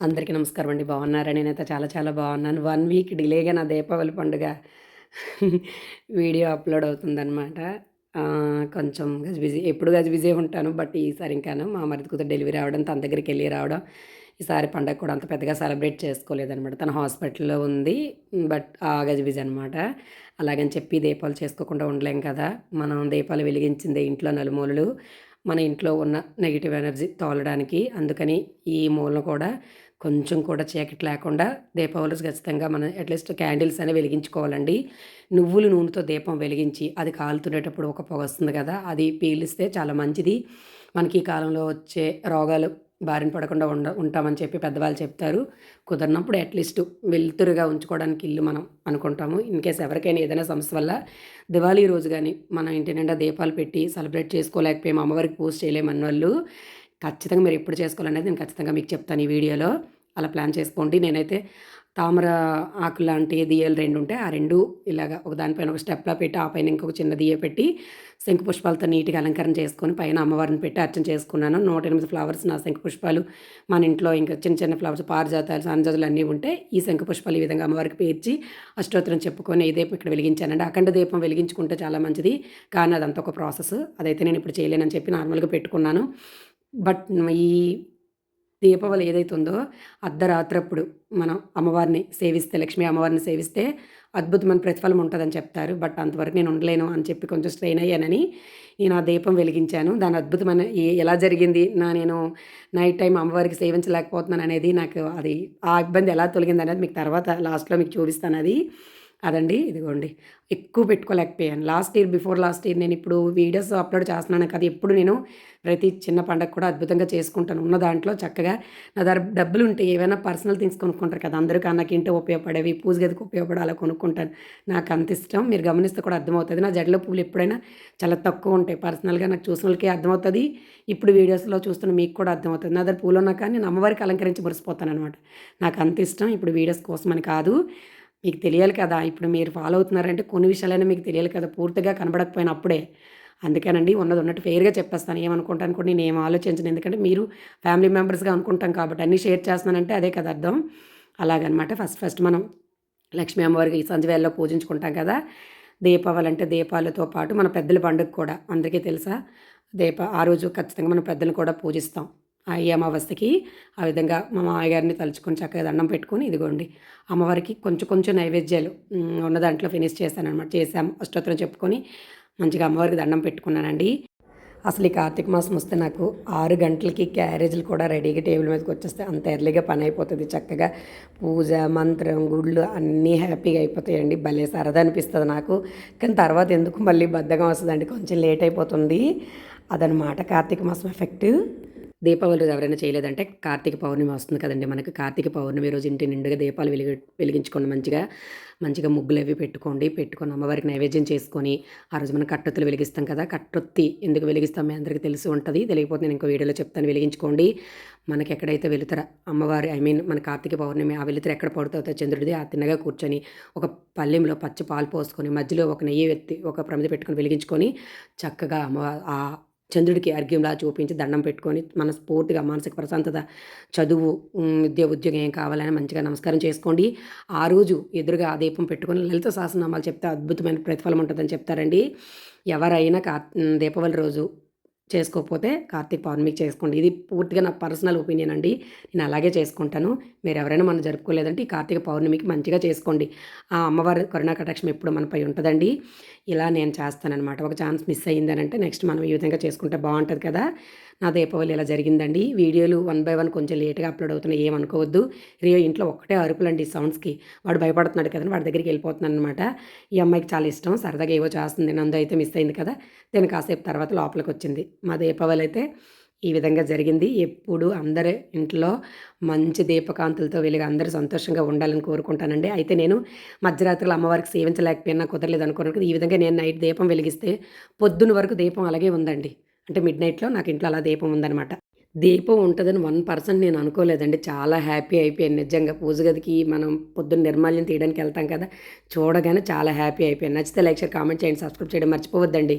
అందరికీ నమస్కారం అండి. బాగున్నారా? నేనైతే చాలా చాలా బాగున్నాను. వన్ వీక్ డిలేగా నా దీపావళి పండుగ వీడియో అప్లోడ్ అవుతుందన్నమాట. కొంచెం గజ బిజీ ఎప్పుడు గజ బిజీ ఉంటాను బట్ ఈసారి ఇంకాను మా మరిది కూతురు డెలివరీ అవ్వడం తన దగ్గరికి వెళ్ళి రావడం ఈసారి పండగ కూడా అంత పెద్దగా సెలబ్రేట్ చేసుకోలేదన్నమాట. తన హాస్పిటల్లో ఉంది బట్ ఆ గజ బిజీ అనమాట అలాగని చెప్పి దీపాలు చేసుకోకుండా ఉండలేం కదా. మనం దీపాలు వెలిగించిందే ఇంట్లో నలుమూలలు మన ఇంట్లో ఉన్న నెగిటివ్ ఎనర్జీ తోలడానికి. అందుకని ఈ మూలను కూడా కొంచెం కూడా చీకటి లేకుండా దీపావళి ఖచ్చితంగా మనం అట్లీస్ట్ క్యాండిల్స్ అనేవి వెలిగించుకోవాలండి. నువ్వుల నూనెతో దీపం వెలిగించి అది కాలుతుండేటప్పుడు ఒక పొగ వస్తుంది కదా అది పీలిస్తే చాలా మంచిది. మనకి ఈ కాలంలో వచ్చే రోగాలు బారిన పడకుండా ఉండ ఉంటామని చెప్పి పెద్దవాళ్ళు చెప్తారు. కుదరినప్పుడు అట్లీస్ట్ వెలుతురుగా ఉంచుకోవడానికి ఇల్లు మనం అనుకుంటాము. ఇన్ కేస్ ఎవరికైనా ఏదైనా సమస్య వల్ల దివాళీ రోజు కానీ మన ఇంటి నిండా దీపాలు పెట్టి సెలబ్రేట్ చేసుకోలేకపోయాము అమ్మవారికి పూజ చేయలేమన్న వాళ్ళు ఖచ్చితంగా మీరు ఎప్పుడు చేసుకోవాలనేది నేను ఖచ్చితంగా మీకు చెప్తాను ఈ వీడియోలో. అలా ప్లాన్ చేసుకోండి. నేనైతే తామర ఆకు లాంటి దియ్యలు రెండు ఉంటే ఆ రెండు ఇలాగ ఒక దానిపైన ఒక స్టెప్లా పెట్టి ఆ పైన ఇంకొక చిన్న దియ్య పెట్టి శంకు పుష్పాలతో నీట్గా అలంకరణ చేసుకొని పైన అమ్మవారిని పెట్టి అర్చన చేసుకున్నాను. నూట ఎనిమిది ఫ్లవర్స్ నా శంకు పుష్పాలు మన ఇంట్లో ఇంకా చిన్న చిన్న ఫ్లవర్స్ పారిజాతాలు సన్నజాతులు అన్నీ ఉంటే ఈ శంకు పుష్పాలు ఈ విధంగా అమ్మవారికి పేర్చి అష్టోత్తరం చెప్పుకొని ఏ దీపం ఇక్కడ వెలిగించానండి. అఖండ దీపం వెలిగించుకుంటే చాలా మంచిది. కానీ అదంతా ఒక ప్రాసెస్. అదైతే నేను ఇప్పుడు చేయలేనని చెప్పి నార్మల్గా పెట్టుకున్నాను. బట్ ఈ దీపావళి ఏదైతే ఉందో అర్ధరాత్రప్పుడు మనం అమ్మవారిని సేవిస్తే లక్ష్మీ అమ్మవారిని సేవిస్తే అద్భుతమైన ప్రతిఫలం ఉంటుందని చెప్తారు. బట్ అంతవరకు నేను ఉండలేను అని చెప్పి కొంచెం స్ట్రెయిన్ అయ్యానని నేను ఆ దీపం వెలిగించాను. దాని అద్భుతమైన ఎలా జరిగింది నా నేను నైట్ టైం అమ్మవారికి సేవించలేకపోతున్నాను అనేది నాకు అది ఆ ఇబ్బంది ఎలా తొలగింది అనేది మీకు తర్వాత లాస్ట్లో మీకు చూపిస్తాను అది. అదండి ఇదిగోండి. ఎక్కువ పెట్టుకోలేకపోయాను. Last year before last year నేను ఇప్పుడు వీడియోస్ అప్లోడ్ చేస్తున్నాను కదా ఎప్పుడు నేను ప్రతి చిన్న పండగ కూడా అద్భుతంగా చేసుకుంటాను. ఉన్న దాంట్లో చక్కగా నా దగ్గర డబ్బులు ఉంటే ఏవైనా పర్సనల్ థింగ్స్ కొనుక్కుంటారు కదా అందరికీ నాకు ఇంటి ఉపయోగపడేవి పూజ గదికి ఉపయోగపడే అలా కొనుక్కుంటాను. నాకు అంత ఇష్టం. మీరు గమనిస్తే కూడా అర్థమవుతుంది. నా జడలో పూలు ఎప్పుడైనా చాలా తక్కువ ఉంటాయి. పర్సనల్గా నాకు చూసిన వాళ్ళకి అర్థమవుతుంది. ఇప్పుడు వీడియోస్లో చూస్తున్న మీకు కూడా అర్థమవుతుంది. నా దగ్గర పూలు ఉన్నా కానీ నేను అమ్మవారికి అలంకరించి మురిసిపోతాను అనమాట నాకు అంత ఇష్టం. ఇప్పుడు వీడియోస్ కోసమని కాదు. మీకు తెలియాలి కదా. ఇప్పుడు మీరు ఫాలో అవుతున్నారంటే కొన్ని విషయాలైనా మీకు తెలియాలి కదా. పూర్తిగా కనబడకపోయినా అప్పుడే అందుకేనండి ఉన్నది ఉన్నట్టు ఫెయిర్గా చెప్పేస్తాను. ఏమనుకుంటాను కూడా నేను ఏం ఆలోచించను. ఎందుకంటే మీరు ఫ్యామిలీ మెంబర్స్గా అనుకుంటాం కాబట్టి అన్నీ షేర్ చేస్తున్నానంటే అదే కదా అర్థం. అలాగనమాట. ఫస్ట్ ఫస్ట్ మనం లక్ష్మీ అమ్మవారికి ఈ పూజించుకుంటాం కదా. దీపావళి అంటే దీపాలతో పాటు మన పెద్దల పండుగ కూడా. అందరికీ తెలుసా? దీప ఆ రోజు ఖచ్చితంగా మన పెద్దలు కూడా పూజిస్తాం. ఈ అమావాస్యకి ఆ విధంగా మా మామయ్య తలుచుకొని చక్కగా దండం పెట్టుకొని ఇదిగోండి అమ్మవారికి కొంచెం కొంచెం నైవేద్యాలు ఉన్న దాంట్లో ఫినిష్ చేశాను అనమాట చేసాం అష్టోత్తరం చెప్పుకొని మంచిగా అమ్మవారికి దండం పెట్టుకున్నానండి. అసలు ఈ కార్తీక మాసం వస్తే నాకు ఆరు గంటలకి క్యారేజీలు కూడా రెడీగా టేబుల్ మీదకి వచ్చేస్తే అంత ఎర్లీగా పని అయిపోతుంది. చక్కగా పూజ మంత్రం గుళ్ళు అన్నీ హ్యాపీగా అయిపోతాయండి. భలే సరదా అనిపిస్తుంది నాకు. కానీ తర్వాత ఎందుకు మళ్ళీ బద్ధకం వస్తుందండి. కొంచెం లేట్ అయిపోతుంది. అదనమాట కార్తీక మాసం ఎఫెక్ట్. దీపావళి రోజు ఎవరైనా చేయలేదంటే కార్తీక పౌర్ణమి వస్తుంది కదండి మనకి. కార్తీక పౌర్ణమి రోజు ఇంటి నిండుగా దీపాలు వెలిగి వెలిగించుకోండి మంచిగా మంచిగా ముగ్గులు అవి పెట్టుకోండి. పెట్టుకొని అమ్మవారికి నైవేద్యం చేసుకొని ఆ రోజు మనం కట్టొత్తులు వెలిగిస్తాం కదా. కట్టొత్తి ఎందుకు వెలిగిస్తాం మీ అందరికీ తెలిసి ఉంటుంది. తెలియకపోతే నేను ఇంకో వీడియోలో చెప్తాను. వెలిగించుకోండి. మనకి ఎక్కడైతే వెలుతుర అమ్మవారి ఐ మీన్ మన కార్తీక పౌర్ణమి ఆ వెలుతురు ఎక్కడ పడుతుందో చంద్రుడిది ఆ తిన్నగా కూర్చొని ఒక పల్లెంలో పచ్చి పాలు పోసుకొని మధ్యలో ఒక నెయ్యి ఎత్తి ఒక ప్రమిద పెట్టుకొని వెలిగించుకొని చక్కగా అమ్మ ఆ చంద్రుడికి అర్ఘ్యంలా చూపించి దండం పెట్టుకొని మనస్ఫూర్తిగా మానసిక ప్రశాంతత చదువు విద్య ఉద్యోగం ఏం కావాలని మంచిగా నమస్కారం చేసుకోండి. ఆ రోజు ఎదురుగా ఆ దీపం పెట్టుకొని లలిత సహస్రనామాలు చెప్తే అద్భుతమైన ప్రతిఫలం ఉంటుందని చెప్తారండి. ఎవరైనా కా దీపావళి రోజు చేసుకోకపోతే కార్తీక పౌర్ణమికి చేసుకోండి. ఇది పూర్తిగా నా పర్సనల్ ఒపీనియన్ అండి. నేను అలాగే చేసుకుంటాను. మీరు ఎవరైనా మనం జరుపుకోలేదంటే ఈ కార్తీక పౌర్ణమికి మంచిగా చేసుకోండి. ఆ అమ్మవారి కరుణా కటాక్షం ఎప్పుడు మనపై ఉంటుందండి. ఇలా నేను చేస్తానన్నమాట. ఒక ఛాన్స్ మిస్ అయ్యిందనంటే నెక్స్ట్ మనం ఈ విధంగా చేసుకుంటే బాగుంటుంది కదా. నా దీపావళి ఇలా జరిగిందండి? వీడియోలు వన్ బై వన్ కొంచెం లేట్గా అప్లోడ్ అవుతున్నాయి ఏమనుకోవద్దు రియో ఇంట్లో ఒక్కటే అరుపులండి ఈ సౌండ్స్కి. వాడు భయపడుతున్నాడు కదా వాడి దగ్గరికి వెళ్ళిపోతున్నాను అనమాట ఈ అమ్మాయికి చాలా ఇష్టం సరదాగా ఏవో చేస్తుంది. నందు అయితే మిస్ అయింది కదా నేను కాసేపు తర్వాత లోపలికి వచ్చింది. మా దీపావళి అయితే ఈ విధంగా జరిగింది. ఎప్పుడు అందరి ఇంట్లో మంచి దీపకాంతులతో వెలిగి అందరూ సంతోషంగా ఉండాలని కోరుకుంటానండి. అయితే నేను మధ్యరాత్రులు అమ్మవారికి సేవించలేకపోయినా కుదరలేదు అనుకున్నాను ఈ విధంగా నేను నైట్ దీపం వెలిగిస్తే పొద్దున వరకు దీపం అలాగే ఉందండి. అంటే మిడ్ నైట్లో నాకు ఇంట్లో అలా దీపం ఉందన్నమాట. దీపం ఉంటుందని వన్ పర్సెంట్ నేను అనుకోలేదండి. చాలా హ్యాపీ అయిపోయాను. నిజంగా పూజ గదికి మనం పొద్దున్న నిర్మాల్యం తీయడానికి వెళ్తాం కదా చూడగానే చాలా హ్యాపీ అయిపోయాను. నచ్చితే లైక్ షేర్ కామెంట్ చేయండి. సబ్స్క్రైబ్ చేయడం మర్చిపోవద్దండి.